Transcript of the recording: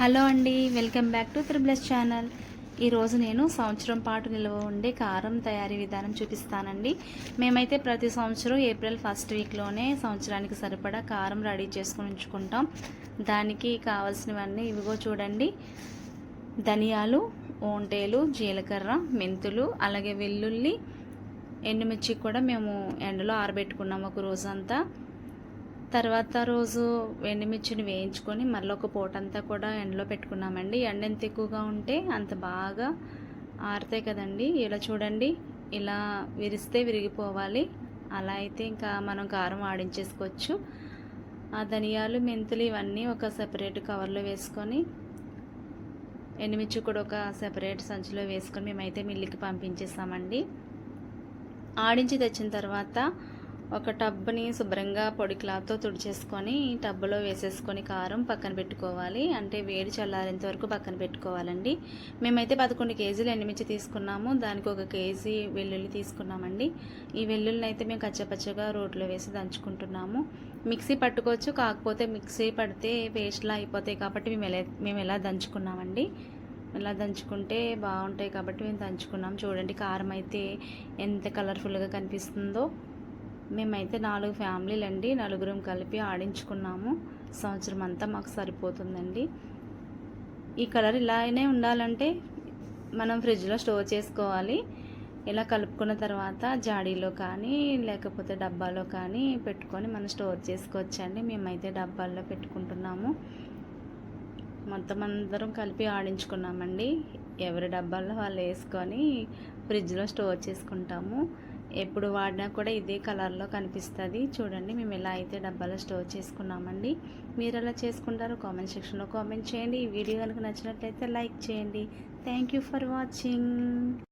Hello అండి welcome back to త్రిబ్లెస్ channel. ఈరోజు నేను సంవత్సరం పాటు నిల్వ ఉండే కారం తయారీ విధానం చూపిస్తానండి. మేమైతే ప్రతి సంవత్సరం ఏప్రిల్ ఫస్ట్ వీక్లోనే సంవత్సరానికి సరిపడా కారం రెడీ చేసుకుని ఉంచుకుంటాం. దానికి కావాల్సినవన్నీ ఇవిగో చూడండి. ధనియాలు ఓంటేలు జీలకర్ర మెంతులు అలాగే వెల్లుల్లి ఎండుమిర్చి కూడా మేము ఎండలో ఆరబెట్టుకున్నాం ఒక రోజంతా. తర్వాత రోజు ఎండుమిర్చిని వేయించుకొని మళ్ళీ ఒక పూటంతా కూడా ఎండలో పెట్టుకున్నామండి. ఎండ ఎంత ఎక్కువగా ఉంటే అంత బాగా ఆరుతాయి కదండి. ఇలా చూడండి ఇలా విరిస్తే విరిగిపోవాలి. అలా అయితే ఇంకా మనం కారం ఆడించేసుకోవచ్చు. ఆ ధనియాలు మెంతులు ఇవన్నీ ఒక సెపరేట్ కవర్లో వేసుకొని ఎండుమిర్చి కూడా ఒక సెపరేట్ సంచిలో వేసుకొని మేమైతే మిల్లుకి పంపించేసామండి. ఆడించి తెచ్చిన తర్వాత ఒక టబ్ని శుభ్రంగా పొడి క్లాత్తో తుడిచేసుకొని టబ్బులో వేసేసుకొని కారం పక్కన పెట్టుకోవాలి. అంటే వేడి చల్లారేంత వరకు పక్కన పెట్టుకోవాలండి. మేమైతే పదకొండు కేజీలు ఎండుమిర్చి తీసుకున్నాము. దానికి ఒక కేజీ వెల్లుల్లి తీసుకున్నామండి. ఈ వెల్లుల్లిని అయితే మేము కచ్చపచ్చగా రోట్లో వేసి దంచుకుంటున్నాము. మిక్సీ పట్టుకోవచ్చు. కాకపోతే మిక్సీ పడితే పేస్ట్లా అయిపోతాయి కాబట్టి మేము ఎలా మేము ఎలా దంచుకున్నామండి? ఇలా దంచుకుంటే బాగుంటాయి కాబట్టి మేము దంచుకున్నాం. చూడండి కారం అయితే ఎంత కలర్ఫుల్గా కనిపిస్తుందో. మేమైతే నాలుగు ఫ్యామిలీలు అండి నలుగురం కలిపి ఆడించుకున్నాము. సంవత్సరం అంతా మాకు సరిపోతుందండి. ఈ కలర్ ఇలానే ఉండాలంటే మనం ఫ్రిడ్జ్లో స్టోర్ చేసుకోవాలి. ఇలా కలుపుకున్న తర్వాత జాడీలో కానీ లేకపోతే డబ్బాలో కానీ పెట్టుకొని మనం స్టోర్ చేసుకోవచ్చండి. మేమైతే డబ్బాల్లో పెట్టుకుంటున్నాము. మొత్తం అందరం కలిపి ఆడించుకున్నామండి. ఎవరి డబ్బాల్లో వాళ్ళు వేసుకొని ఫ్రిడ్జ్లో స్టోర్ చేసుకుంటాము. ఎప్పుడు వాడినా కూడా ఇదే కలర్లో కనిపిస్తుంది. చూడండి మేము ఎలా అయితే డబ్బాలో స్టోర్ చేసుకున్నామండి. మీరు ఎలా చేసుకుంటారో కామెంట్ సెక్షన్లో కామెంట్ చేయండి. ఈ వీడియో కనుక నచ్చినట్లయితే లైక్ చేయండి. Thank you for watching.